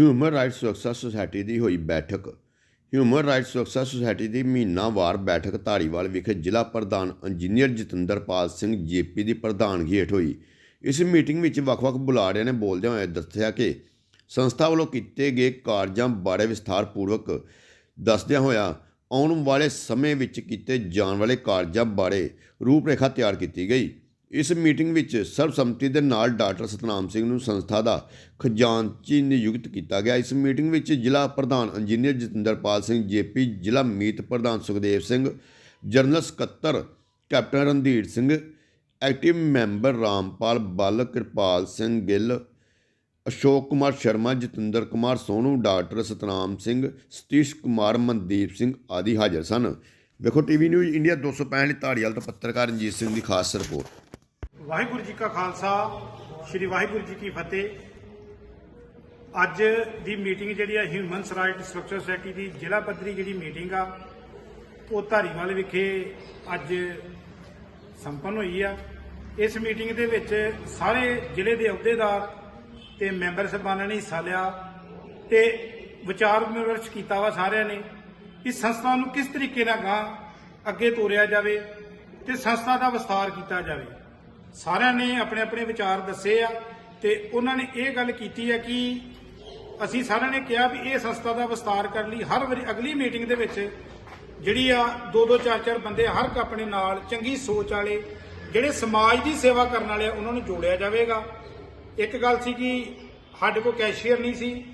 Human rights ਸੁਰੱਖਿਆ society ਦੀ ਹੋਈ ਬੈਠਕ। ਹਿਊਮਨ ਰਾਈਟਸ ਸੁਰੱਖਿਆ ਸੁਸਾਇਟੀ ਦੀ ਮਹੀਨਾਵਾਰ ਬੈਠਕ ਧਾਰੀਵਾਲ ਵਿਖੇ ਜ਼ਿਲ੍ਹਾ ਪ੍ਰਧਾਨ ਇੰਜੀਨੀਅਰ ਜਤਿੰਦਰਪਾਲ ਸਿੰਘ ਜੇਪੀ ਦੀ ਪ੍ਰਧਾਨਗੀ ਹੇਠ ਹੋਈ। ਇਸ ਮੀਟਿੰਗ ਵਿੱਚ ਵੱਖ-ਵੱਖ ਬੁਲਾਰਿਆਂ ਨੇ ਬੋਲਦਿਆਂ ਹੋਏ ਦੱਸਿਆ ਕਿ ਸੰਸਥਾ ਵੱਲੋਂ ਕੀਤੇ ਗਏ ਕਾਰਜਾਂ ਬਾਰੇ ਵਿਸਥਾਰਪੂਰਵਕ ਦੱਸਦਿਆਂ ਹੋਇਆ ਆਉਣ ਵਾਲੇ ਸਮੇਂ ਵਿੱਚ ਕੀਤੇ ਜਾਣ ਵਾਲੇ ਕਾਰਜਾਂ ਬਾਰੇ ਰੂਪਰੇਖਾ ਤਿਆਰ ਕੀਤੀ ਗਈ। ਇਸ ਮੀਟਿੰਗ ਵਿੱਚ ਸਰਬਸੰਮਤੀ ਦੇ ਨਾਲ ਡਾਕਟਰ ਸਤਨਾਮ ਸਿੰਘ ਨੂੰ ਸੰਸਥਾ ਦਾ ਖਜ਼ਾਨਚੀ ਨਿਯੁਕਤ ਕੀਤਾ ਗਿਆ। ਇਸ ਮੀਟਿੰਗ ਵਿੱਚ ਜ਼ਿਲ੍ਹਾ ਪ੍ਰਧਾਨ ਇੰਜੀਨੀਅਰ ਜਤਿੰਦਰਪਾਲ ਸਿੰਘ, ਜੇਪੀ ਜ਼ਿਲ੍ਹਾ ਮੀਤ ਪ੍ਰਧਾਨ ਸੁਖਦੇਵ ਸਿੰਘ, ਜਨਰਲ ਸਕੱਤਰ captain Randhir Singh, active member Rampal Ball, Kirpal Singh Gill, Ashok Kumar Sharma, Jatinder Kumar Sonu doctor Satnam Singh, Satish Kumar, Mandeep Singh ਆਦਿ ਹਾਜ਼ਰ ਸਨ। ਵੇਖੋ, ਟੀਵੀ ਨਿਊਜ਼ ਇੰਡੀਆ 265 ਧਾਰੀਵਾਲ ਤੋਂ ਪੱਤਰਕਾਰ ਰਣਜੀਤ ਸਿੰਘ ਦੀ ਖਾਸ ਰਿਪੋਰਟ। ਵਾਹਿਗੁਰੂ ਜੀ ਕਾ ਖਾਲਸਾ, ਸ੍ਰੀ ਵਾਹਿਗੁਰੂ ਜੀ ਕੀ ਫਤਿਹ। ਅੱਜ ਦੀ ਮੀਟਿੰਗ ਜਿਹੜੀ ਆ ਹਿਊਮਨ ਰਾਈਟ ਸਟਰਕਚਰ ਸੁਸਾਇਟੀ ਦੀ ਜ਼ਿਲ੍ਹਾ ਪੱਧਰੀ ਜਿਹੜੀ ਮੀਟਿੰਗ ਆ, ਉਹ ਧਾਰੀਵਾਲ ਵਿਖੇ ਅੱਜ ਸੰਪੰਨ ਹੋਈ ਆ। ਇਸ ਮੀਟਿੰਗ ਦੇ ਵਿੱਚ ਸਾਰੇ ਜ਼ਿਲ੍ਹੇ ਦੇ ਅਹੁਦੇਦਾਰ ਤੇ ਮੈਂਬਰ ਸਭਾਨਾਂ ਨੇ ਹਿੱਸਾ ਲਿਆ ਤੇ ਵਿਚਾਰ ਵਿਮਰਸ਼ ਕੀਤਾ ਵਾ ਸਾਰਿਆਂ ਨੇ ਕਿ ਸੰਸਥਾ ਨੂੰ ਕਿਸ ਤਰੀਕੇ ਨਾਲ ਗਾਂ ਅੱਗੇ ਤੋਰਿਆ ਜਾਵੇ ਤੇ ਸੰਸਥਾ ਦਾ ਵਿਸਥਾਰ ਕੀਤਾ ਜਾਵੇ। ਸਾਰਿਆਂ ਨੇ ਆਪਣੇ ਆਪਣੇ ਵਿਚਾਰ ਦੱਸੇ ਆ ਤੇ ਉਹਨਾਂ ਨੇ ਇਹ ਗੱਲ ਕੀਤੀ ਹੈ ਕਿ ਅਸੀਂ ਸਾਰਿਆਂ ਨੇ ਕਿਹਾ ਵੀ ਇਹ ਸੰਸਥਾ ਦਾ ਵਿਸਤਾਰ ਕਰਨ ਲਈ ਹਰ ਵਾਰੀ ਅਗਲੀ ਮੀਟਿੰਗ ਦੇ ਵਿੱਚ ਜਿਹੜੀ ਆ ਦੋ ਦੋ ਚਾਰ ਚਾਰ ਬੰਦੇ ਹਰ ਇੱਕ ਆਪਣੇ ਨਾਲ ਚੰਗੀ ਸੋਚ ਵਾਲੇ ਜਿਹੜੇ ਸਮਾਜ ਦੀ ਸੇਵਾ ਕਰਨ ਵਾਲੇ ਆ, ਉਹਨਾਂ ਨੂੰ ਜੋੜਿਆ ਜਾਵੇਗਾ। ਇੱਕ ਗੱਲ ਸੀ ਕਿ ਸਾਡੇ ਕੋਲ ਕੈਸ਼ੀਅਰ ਨਹੀਂ ਸੀ।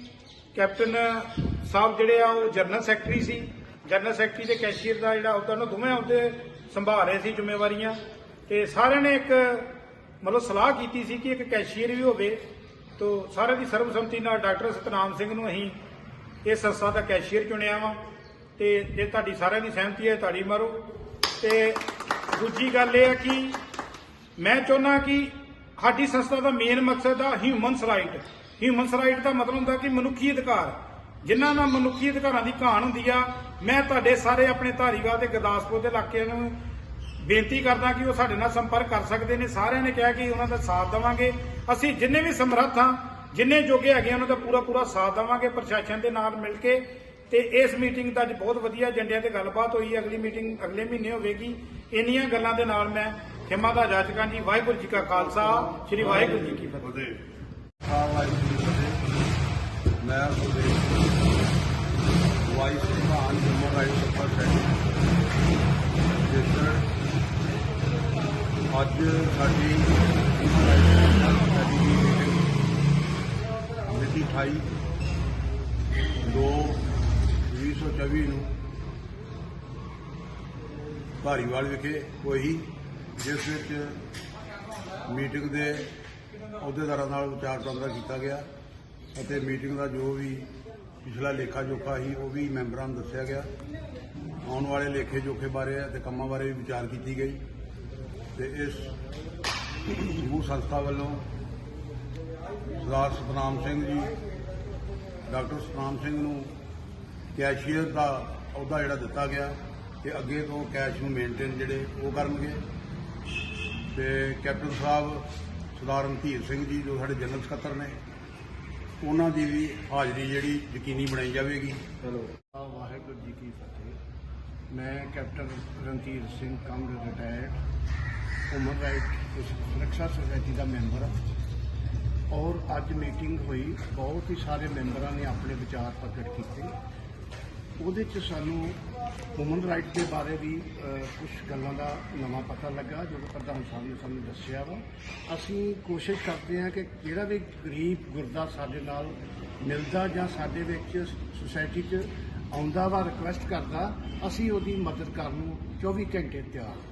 ਕੈਪਟਨ ਸਾਹਿਬ ਜਿਹੜੇ ਆ ਉਹ ਜਨਰਲ ਸੈਕਟਰੀ ਸੀ। ਜਨਰਲ ਸੈਕਟਰੀ ਤੇ ਕੈਸ਼ੀਅਰ ਦਾ ਜਿਹੜਾ ਉਹਦਾ ਨੂੰ ਦੋਵੇਂ ਉਹਦੇ ਸੰਭਾਲ ਰਹੇ ਸੀ ਜ਼ਿੰਮੇਵਾਰੀਆਂ। ਤੇ ਸਾਰਿਆਂ ਨੇ ਇੱਕ ਮਤਲਬ ਸਲਾਹ ਕੀਤੀ ਸੀ ਕਿ ਇੱਕ ਕੈਸ਼ੀਅਰ ਵੀ ਹੋਵੇ, ਤੋ ਸਾਰਿਆਂ ਦੀ ਸਰਬਸੰਮਤੀ ਨਾਲ ਡਾਕਟਰ ਸਤਨਾਮ ਸਿੰਘ ਨੂੰ ਅਸੀਂ ਇਹ ਸੰਸਥਾ ਦਾ ਕੈਸ਼ੀਅਰ ਚੁਣਿਆ ਵਾ, ਤੇ ਜੇ ਤੁਹਾਡੀ ਸਾਰਿਆਂ ਦੀ ਸਹਿਮਤੀ ਹੈ ਤਾੜੀ ਮਾਰੋ। ਤੇ ਦੂਜੀ ਗੱਲ ਇਹ ਹੈ ਕਿ ਮੈਂ ਚਾਹੁੰਦਾ ਕਿ ਸਾਡੀ ਸੰਸਥਾ ਦਾ ਮੇਨ ਮਕਸਦ ਆ ਹਿਊਮਨਸ ਰਾਈਟ ਹਿਊਮਨਸ ਰਾਈਟ ਦਾ ਮਤਲਬ ਹੁੰਦਾ ਕਿ ਮਨੁੱਖੀ ਅਧਿਕਾਰ। ਜਿਨ੍ਹਾਂ ਨਾਲ ਮਨੁੱਖੀ ਅਧਿਕਾਰਾਂ ਦੀ ਕਹਾਣ ਹੁੰਦੀ ਆ, ਮੈਂ ਤੁਹਾਡੇ ਸਾਰੇ ਆਪਣੇ ਧਾਰੀਵਾਲ ਤੇ ਗੁਰਦਾਸਪੁਰ ਦੇ ਇਲਾਕਿਆਂ ਨੂੰ ਬੇਨਤੀ ਕਰਦਾ ਕਿ ਉਹ ਸਾਡੇ ਨਾਲ ਸੰਪਰਕ ਕਰ ਸਕਦੇ ਨੇ। ਸਾਰਿਆਂ ਨੇ ਕਿਹਾ ਕਿ ਉਹਨਾਂ ਦਾ ਸਾਥ ਦੇਵਾਂਗੇ। ਅਸੀਂ ਜਿੰਨੇ ਵੀ ਸਮਰੱਥ ਹਾਂ ਜਿੰਨੇ ਜੋਗੇ ਹੈਗੇ ਆ, ਉਹਨਾਂ ਦਾ ਪੂਰਾ ਪੂਰਾ ਸਾਥ ਦੇਵਾਂਗੇ ਪ੍ਰਸ਼ਾਸਨ ਦੇ ਨਾਲ ਮਿਲ ਕੇ। ਤੇ ਇਸ ਮੀਟਿੰਗ ਦਾ ਅੱਜ ਬਹੁਤ ਵਧੀਆ ਏਜੰਡਿਆਂ ਤੇ ਗੱਲਬਾਤ ਹੋਈ। ਅਗਲੀ ਮੀਟਿੰਗ ਅਗਲੇ ਮਹੀਨੇ ਹੋਵੇਗੀ। ਇੰਨੀਆਂ ਗੱਲਾਂ ਦੇ ਨਾਲ ਮੈਂ ਖਿਮਾ ਦਾ ਜਾਚਕਾਂ ਜੀ ਵਾਹਿਗੁਰੂ ਜੀ ਕਾ ਖਾਲਸਾ ਸ੍ਰੀ ਵਾਹਿਗੁਰੂ ਜੀ ਕੀ ਫਤਿਹ। ਮੈਂ ਵਾਈਸ ਪ੍ਰਧਾਨ ਹਿਊਮਨ ਰਾਈਟਸ ਸੁਪਰਸੈਂਟਰ ਜਿਸਰ ਅੱਜ ਸਾਡੀ ਹਿਊਮਨ ਦੀ ਮੀਟਿੰਗ ਮਿਤੀ 28 ਦੋ 2024 ਨੂੰ ਭਾਰੀਵਾਲ ਵਿਖੇ ਹੋਈ, ਜਿਸ ਵਿੱਚ ਮੀਟਿੰਗ ਦੇ ਅਹੁਦੇਦਾਰਾਂ ਨਾਲ ਵਿਚਾਰ ਵਟਾਂਦਰਾ ਕੀਤਾ ਗਿਆ ਅਤੇ ਮੀਟਿੰਗ ਦਾ ਜੋ ਵੀ ਪਿਛਲਾ ਲੇਖਾ ਜੋਖਾ ਸੀ, ਉਹ ਵੀ ਮੈਂਬਰਾਂ ਨੂੰ ਦੱਸਿਆ ਗਿਆ। ਆਉਣ ਵਾਲੇ ਲੇਖੇ ਜੋਖੇ ਬਾਰੇ ਅਤੇ ਕੰਮਾਂ ਬਾਰੇ ਵੀ ਵਿਚਾਰ ਕੀਤੀ ਗਈ। ਤੇ ਇਸ ਸਮੂਹ ਸੰਸਥਾ ਵੱਲੋਂ ਸਰਦਾਰ ਸਤਨਾਮ ਸਿੰਘ ਜੀ ਡਾਕਟਰ ਸਤਨਾਮ ਸਿੰਘ ਨੂੰ ਕੈਸ਼ੀਅਰ ਦਾ ਅਹੁਦਾ ਜਿਹੜਾ ਦਿੱਤਾ ਗਿਆ ਤੇ ਅੱਗੇ ਤੋਂ ਕੈਸ਼ ਨੂੰ ਮੇਨਟੇਨ ਜਿਹੜੇ ਉਹ ਕਰਨਗੇ। ਤੇ ਕੈਪਟਨ ਸਾਹਿਬ ਸਰਦਾਰ ਰਣਧੀਰ ਸਿੰਘ ਜੀ ਜੋ ਸਾਡੇ ਜਨਰਲ ਸਕੱਤਰ ਨੇ ਉਹਨਾਂ ਦੀ ਵੀ ਹਾਜ਼ਰੀ ਜਿਹੜੀ ਯਕੀਨੀ ਬਣਾਈ ਜਾਵੇਗੀ। ਵਾਹਿਗੁਰੂ ਜੀ ਕੀ ਫਤਿਹ। ਮੈਂ captain Randhir Singh Kang retired human right ਸੁਰੱਖਿਆ ਸੁਸਾਇਟੀ ਦਾ ਮੈਂਬਰ ਹਾਂ ਔਰ ਅੱਜ ਮੀਟਿੰਗ ਹੋਈ, ਬਹੁਤ ਹੀ ਸਾਰੇ ਮੈਂਬਰਾਂ ਨੇ ਆਪਣੇ ਵਿਚਾਰ ਪ੍ਰਗਟ ਕੀਤੇ। ਉਹਦੇ ਚ ਸਾਨੂੰ ਹਿਊਮਨ ਰਾਈਟ ਦੇ ਬਾਰੇ ਵੀ ਕੁਝ ਗੱਲਾਂ ਦਾ ਨਵਾਂ ਪਤਾ ਲੱਗਾ ਜੋ ਪ੍ਰਧਾਨ ਸਾਹਿਬ ਨੇ ਸਾਨੂੰ ਦੱਸਿਆ ਵਾ। ਅਸੀਂ ਕੋਸ਼ਿਸ਼ ਕਰਦੇ ਹਾਂ ਕਿ ਜਿਹੜਾ ਵੀ ਗਰੀਬ ਗੁਰਦਾ ਸਾਡੇ ਨਾਲ ਮਿਲਦਾ ਜਾਂ ਸਾਡੇ ਵਿੱਚ ਸੁਸਾਇਟੀ 'ਚ ਆਉਂਦਾ ਵਾ ਰਿਕੁਐਸਟ ਕਰਦਾ, ਅਸੀਂ ਉਹਦੀ ਮਦਦ ਕਰਨ ਨੂੰ 24 ਘੰਟੇ ਤਿਆਰ।